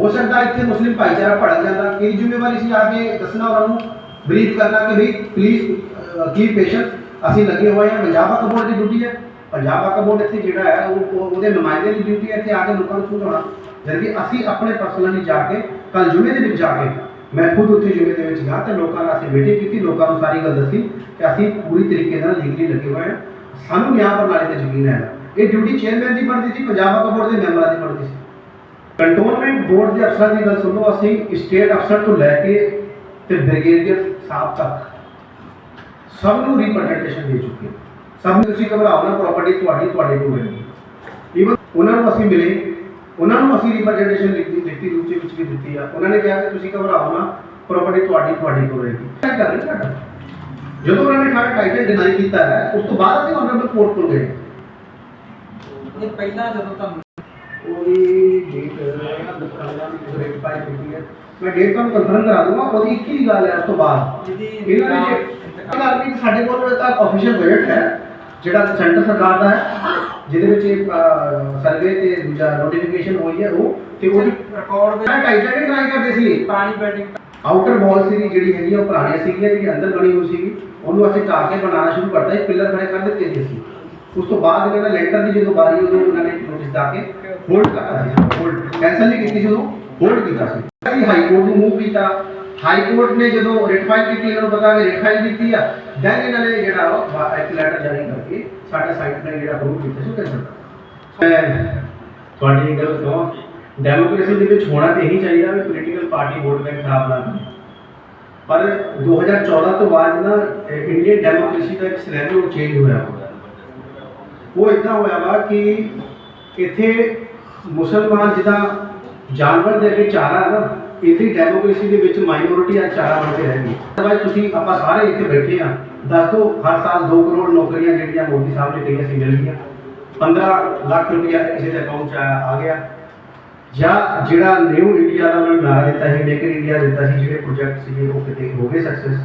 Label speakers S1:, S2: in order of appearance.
S1: ਹੋ ਸਕਦਾ ਇੱਥੇ ਮੁਸਲਿਮ ਭਾਈਚਾਰਾ ਭੜਕ ਜਾਂਦਾ। ਕਿਹਦੀ ਜ਼ਿੰਮੇਵਾਰੀ ਸੀ ਆ ਕੇ ਦੱਸਣਾ ਉਹਨਾਂ ਨੂੰ ਬਰੀਫ ਕਰਨਾ ਕਿ ਵੀ ਪਲੀਜ਼ ਕੀਪ ਪੇਸ਼ੈਂਸ ਅਸੀਂ ਲੱਗੇ ਹੋਏ ਹਾਂ, ਪੰਜਾਬ ਵਕਫ ਬੋਰਡ ਦੀ ਡਿਊਟੀ ਹੈ। ਪੰਜਾਬ ਵਕਫ ਬੋਰਡ ਇੱਥੇ ਜਿਹੜਾ ਹੈ, ਉਹ ਉਹਦੇ ਨੁਮਾਇੰਦੇ ਦੀ ਡਿਊਟੀ ਹੈ, ਇੱਥੇ ਆ ਕੇ ਲੋਕਾਂ ਨੂੰ ਸਮਝਾਉਣਾ ਜਦਕਿ ਅਸੀਂ ਆਪਣੇ ਪਰਸਨਲੀ ਜਾ ਕੇ ਕੱਲ ਜੁਮੇ ਦੇ ਵਿੱਚ ਜਾ ਕੇ, ਮੈਂ ਖੁਦ ਉੱਥੇ ਜੁਮੇ ਦੇ ਵਿੱਚ ਗਿਆ ਤੇ ਲੋਕਾਂ ਨਾਲ ਅਸੀਂ ਮੀਟਿੰਗ ਕੀਤੀ, ਲੋਕਾਂ ਨੂੰ ਸਾਰੀ ਗੱਲ ਦੱਸੀ ਕਿ ਅਸੀਂ ਪੂਰੀ ਤਰੀਕੇ ਨਾਲ ਲੀਗਲੀ ਲੱਗੇ ਹੋਏ ਹਾਂ। ਸਾਨੂੰ ਨਿਆਂ ਪ੍ਰਣਾਲੀ ਤੇ ਯਕੀਨ ਹੈ। ਇਹ ਡਿਊਟੀ ਚੇਅਰਮੈਨ ਦੀ ਬਣਦੀ ਸੀ, ਪੰਜਾਬ ਵਕਫ ਬੋਰਡ ਦੇ ਮੈਂਬਰਾਂ ਦੀ ਬਣਦੀ ਸੀ। ਕੰਟੋਨਮੈਂਟ ਬੋਰਡ ਦੇ ਅਫਸਰਾਂ ਦੀ ਗੱਲ ਸੁਣੋ ਅਸੀਂ ਸਟੇਟ ਅਫਸਰ ਤੋਂ ਲੈ ਕੇ ਤੇ ਬ੍ਰਿਗੇਡੀਅਰ ਸਾਹਿਬ ਤੱਕ ਸਭ ਨੂੰ ਰਿਪਰੈਜ਼ੈਂਟੇਸ਼ਨ ਦੇ ਚੁੱਕੇ ਹਾਂ। ਸਭ ਨੂੰ ਤੁਸੀਂ ਘਬਰਾਓ ਨਾ ਪ੍ਰਾਪਰਟੀ ਤੁਹਾਡੀ ਤੁਹਾਡੇ ਕੋਲ ਹੈ ਈਵਨ ਉਹਨਾਂ ਨੂੰ ਅਸੀਂ ਮਿਲੇ ਉਹਨਾਂ ਨੂੰ ਅਸੀਂ ਰਿਪਰੈਜ਼ੈਂਟੇਸ਼ਨ ਲਿਖਤੀ ਲਿਖਤੀ ਰੂਪ ਦੇ ਵਿੱਚ ਵੀ ਦਿੱਤੀ ਆ ਉਹਨਾਂ ਨੇ ਕਿਹਾ ਕਿ ਤੁਸੀਂ ਘਬਰਾਓ ਨਾ ਪ੍ਰਾਪਰਟੀ ਤੁਹਾਡੀ ਤੁਹਾਡੇ ਕੋਲ ਰਹੇਗੀ ਕੀ ਕਰ ਰਹੇ ਸਾਡਾ ਜਦੋਂ ਉਹਨਾਂ ਨੇ ਸਾਡਾ ਟਾਈਟਲ ਡਿਨਾਈ ਕੀਤਾ ਹੈ ਉਸ ਤੋਂ ਬਾਅਦ ਅਸੀਂ ਆਨਰੇਬਲ ਕੋਰਟ ਕੋਲ ਗਏ
S2: ਇਹ ਪਹਿਲਾਂ ਜਦੋਂ ਤੁਹਾਨੂੰ
S1: ਡੇਟ ਕੀਤੀ ਹੈ ਮੈਂ ਡੇਟ ਤੁਹਾਨੂੰ ਕਨਫਰਮ ਕਰਾ ਦੂੰਗਾ ਉਹਦੀ ਇੱਕ ਹੀ ਗੱਲ ਹੈ ਉਸ ਤੋਂ ਬਾਅਦ। ਇਹਨਾਂ ਨੇ ਇਹ ਗੱਲ ਵੀ ਸਾਡੇ ਕੋਲ ਤਾਂ ਆਫੀਸ਼ੀਅਲ ਬਜਟ ਹੈ ਜਿਹੜਾ ਸੈਂਟਰ ਸਰਕਾਰ ਦਾ ਹੈ ਜਿਹਦੇ ਵਿੱਚ ਸਰਵੇ ਤੇ ਦੂਜਾ ਨੋਟੀਫਿਕੇਸ਼ਨ ਹੋਈ ਹੈ ਉਹ ਤੇ ਉਹਦੀ
S2: ਰਿਕਾਰਡ
S1: ਮੈਂ ਟਾਈਟਲ ਹੀ ਟਰਾਈ ਕਰਦੇ ਸੀ
S2: ਪੁਰਾਣੀ ਬਿਲਡਿੰਗ
S1: ਆਊਟਰ ਵਾਲ ਸੀ ਜਿਹੜੀ ਹੈਗੀ ਉਹ ਪੁਰਾਣੀਆਂ ਸੀਗੀਆਂ ਜਿਹੜੀ ਅੰਦਰ ਬਣੀ ਹੋਈ ਸੀਗੀ ਉਹਨੂੰ ਅਸੀਂ ਕੇ ਬਣਾਉਣਾ ਸ਼ੁਰੂ ਕਰਤਾ ਸੀ ਪਿੱਲਰ ਖੜੇ ਕਰ ਦਿੱਤੇ ਸੀ ਉਸ ਤੋਂ ਬਾਅਦ ਇਹਨਾਂ ਨੇ ਲੈਂਟਰ ਦੀ ਜਦੋਂ ਵਾਰੀ ਉਦੋਂ ਉਹਨਾਂ ਨੇ ਨੋਟਿਸ ਦਾ ਕੇ ਹੋਲਡ ਕਰਤਾ ਸੀ ਹੋਲਡ ਕੈਂਸਲ ਨਹੀਂ ਕੀਤੀ ਸੀ ਉਦੋਂ ਹੋਲਡ ਕੀਤਾ ਸੀ ਅਸੀਂ ਹਾਈ ਕੋਰਟ ਨੂੰ ਮੂਵ ਕੀਤਾ ਹਾਈ ਕੋਰਟ ਨੇ ਜਦੋਂ ਰਿਟਫਾਈਲ ਕੀਤੀ ਇਹਨਾਂ ਨੂੰ ਪਤਾ ਕਿ ਰਿਟਫਾਈਲ ਕੀਤੀ ਆ ਦੈਨ ਇਹਨਾਂ ਨੇ ਜਿਹੜਾ ਉਹ ਵਾ- ਇੱਕ ਲੈਟਰ ਜਾਰੀ ਕਰਕੇ ਸਾਡੇ ਸਾਈਟ ਨੇ ਜਿਹੜਾ ਅਪਰੂਵ ਕੀਤਾ ਸੀ ਉਹ ਕੈਂਸਲ ਕਰਤਾ ਤੁਹਾਡੀ ਗੱਲ ਕਹੋ ਡੈਮੋਕ੍ਰੇਸੀ ਦੇ ਵਿੱਚ ਹੋਣਾ ਤੇ ਇਹੀ ਚਾਹੀਦਾ ਵੀ ਪੋਲੀਟੀਕਲ ਪਾਰਟੀ ਵੋਟ ਬੈਂਕ ਖਰਾਬ ਨਾ ਕਰੇ ਪਰ 2014 ਤੋਂ ਬਾਅਦ ਨਾ ਇੰਡੀਅਨ ਡੈਮੋਕ੍ਰੇਸੀ ਦਾ ਇੱਕ ਸਿਨੈਰੀਓ ਚੇਂਜ ਹੋਇਆ ਵਾ। ਉਹ ਇਦਾਂ ਹੋਇਆ ਵਾ ਕਿ ਇੱਥੇ ਮੁਸਲਮਾਨ ਜਿੱਦਾਂ ਜਾਨਵਰ ਦੇ ਅੱਗੇ ਚਾਰਾ ਹੈ ਨਾ, ਇੱਥੇ ਡੈਮੋਕ੍ਰੇਸੀ ਦੇ ਵਿੱਚ ਮਾਈਨੋਰਿਟੀ ਆ, ਚਾਰਾ ਬਣ ਕੇ ਰਹਿੰਦੀ ਅਦਰਵਾਈਜ਼ ਤੁਸੀਂ ਆਪਾਂ ਸਾਰੇ ਇੱਥੇ ਬੈਠੇ ਆ, ਦੱਸ ਦਿਓ, ਹਰ ਸਾਲ 2 ਕਰੋੜ ਨੌਕਰੀਆਂ ਜਿਹੜੀਆਂ ਮੋਦੀ ਸਾਹਿਬ ਨੇ ਕਹੀਆਂ ਸੀ ਮਿਲ ਗਈਆਂ। 15 ਲੱਖ ਰੁਪਇਆ ਕਿਸੇ ਦੇ ਅਕਾਊਂਟ 'ਚ ਆਇਆ ਆ ਗਿਆ। ਜਾਂ ਜਿਹੜਾ ਨਿਊ ਇੰਡੀਆ ਦਾ ਉਹਨਾਂ ਨੇ ਨਾਰਾ ਦਿੱਤਾ ਸੀ ਮੇਕ ਇਨ ਇੰਡੀਆ ਦਿੱਤਾ ਸੀ, ਜਿਹੜੇ ਪ੍ਰੋਜੈਕਟ ਸੀਗੇ, ਉਹ ਕਿਤੇ ਹੋ ਗਏ ਸਕਸੈਸ